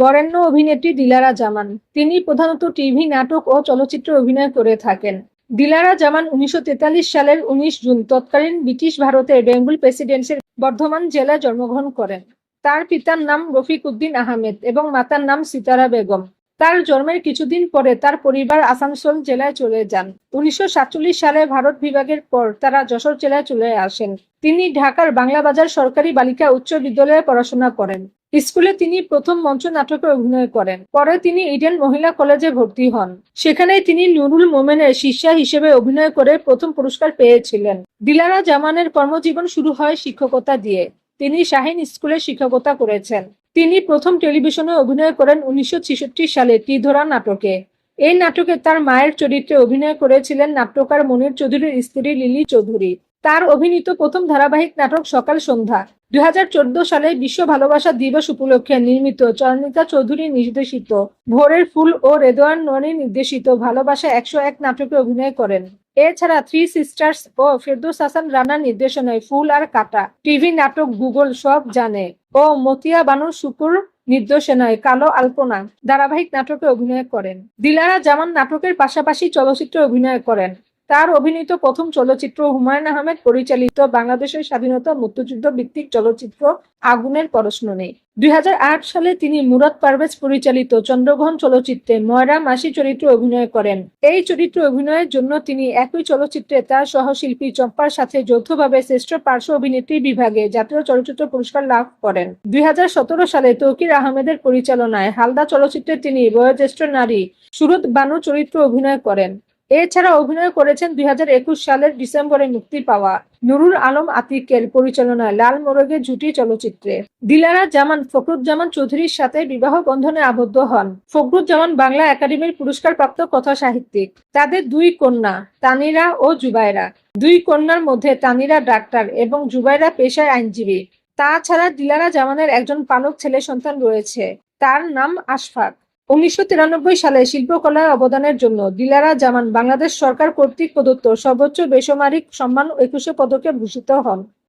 বরেণ্য অভিনেত্রী দিলারা জামান। তিনি প্রধানত টিভি, নাটক ও চলচ্চিত্রে অভিনয় করে থাকেন। দিলারা জামান উনিশশো তেতাল্লিশ সালের উনিশ জুন তৎকালীন ব্রিটিশ ভারতের বেঙ্গল প্রেসিডেন্সির বর্ধমান জেলায় জন্মগ্রহণ করেন। তার পিতার নাম রফিক উদ্দিন আহমেদ এবং মাতার নাম সিতারা বেগম। তার জন্মের কিছুদিন পরে তার পরিবার আসানসোল জেলায় চলে যান। উনিশশো সাতচল্লিশ সালে ভারত বিভাগের পর তারা যশোর জেলায় চলে আসেন। তিনি ঢাকার বাংলাবাজার সরকারি বালিকা উচ্চ বিদ্যালয়ে পড়াশোনা করেন। স্কুলে তিনি প্রথম মঞ্চ নাটকে অভিনয় করেন। পরে তিনি ইডেন মহিলা কলেজে ভর্তি হন। সেখানে তিনি নুরুল মোমেনের শিষ্যা হিসেবে অভিনয় করে প্রথম পুরস্কার পেয়েছিলেন। দিলারা জামানের কর্মজীবন শুরু হয় শিক্ষকতা দিয়ে। তিনি শাহিন স্কুলে শিক্ষকতা করেছেন। তিনি প্রথম টেলিভিশনে অভিনয় করেন উনিশশো সালে ত্রিধরা নাটকে। এই নাটকে তার মায়ের চরিত্রে অভিনয় করেছিলেন নাট্যকার মনির চৌধুরীর স্ত্রী লিলি চৌধুরী। তার অভিনীত প্রথম ধারাবাহিক নাটক সকাল সন্ধ্যা। দুই হাজার চোদ্দ সালে বিশ্ব ভালোবাসা দিবস উপলক্ষে নির্মিত চরণিতা চৌধুরী নির্দেশিত। ভোরের ফুল ও রেদোয়ান ননি নির্দেশিত ভালোবাসা একশো এক নাটকে অভিনয় করেন। এছাড়া থ্রি সিস্টার্স ও ফেরদৌস হাসান রানার নির্দেশনায় ফুল আর কাটা, টিভি নাটক গুগল সব জানে। ও মতিয়া বানু শুকুর নির্দেশনায় কালো আলপনা ধারাবাহিক নাটকে অভিনয় করেন। দিলারা জামান নাটকের পাশাপাশি চলচ্চিত্রে অভিনয় করেন। তার অভিনীত প্রথম চলচ্চিত্র হুমায়ুন আহমেদ পরিচালিত বাংলাদেশের স্বাধীনতা মুক্তিযুদ্ধ ভিত্তিক চলচ্চিত্র আগুনের প্রশ্ন নেই দুই হাজার আট সালে তিনি মুরাদ পারভেজ পরিচালিত চন্দ্রগ্রহণ চলচ্চিত্রে ময়রা মাসি চরিত্রে অভিনয় করেন। এই চরিত্রে অভিনয়ের জন্য তিনি একই চলচ্চিত্রে তার সহশিল্পী চম্পার সাথে যৌথভাবে শ্রেষ্ঠ পার্শ্ব অভিনেত্রী বিভাগে জাতীয় চলচ্চিত্র পুরস্কার লাভ করেন। দুই হাজার সতেরো সালে তৌকির আহমেদের পরিচালনায় হালদা চলচ্চিত্রে তিনি বয়োজ্যেষ্ঠ নারী সুরত বানু চরিত্রে অভিনয় করেন। এছাড়া অভিনয় করেছেন দুই হাজার একুশ সালের ডিসেম্বরে মুক্তি পাওয়া নুরুল আলম আতিকের পরিচালনায় লাল মোরগে জুটি চলচ্চিত্রে। দিলারা জামান ফখরুজ্জামান চৌধুরীর সাথে বিবাহ বন্ধনে আবদ্ধ হন। ফখরুজ্জামান বাংলা একাডেমির পুরস্কারপ্রাপ্ত কথা সাহিত্যিক। তাদের দুই কন্যা, তানিরা ও জুবাইরা। দুই কন্যার মধ্যে তানিরা ডাক্তার এবং জুবাইরা পেশায় আইনজীবী। তাছাড়া দিলারা জামানের একজন পালক ছেলে সন্তান রয়েছে। তার নাম আশফাক। উনিশশো তিরানব্বই সালে শিল্পকলায় অবদানের জন্য দিলারা জামান বাংলাদেশ সরকার কর্তৃক প্রদত্ত সর্বোচ্চ বেসামরিক সম্মান একুশে পদকে ভূষিত হন।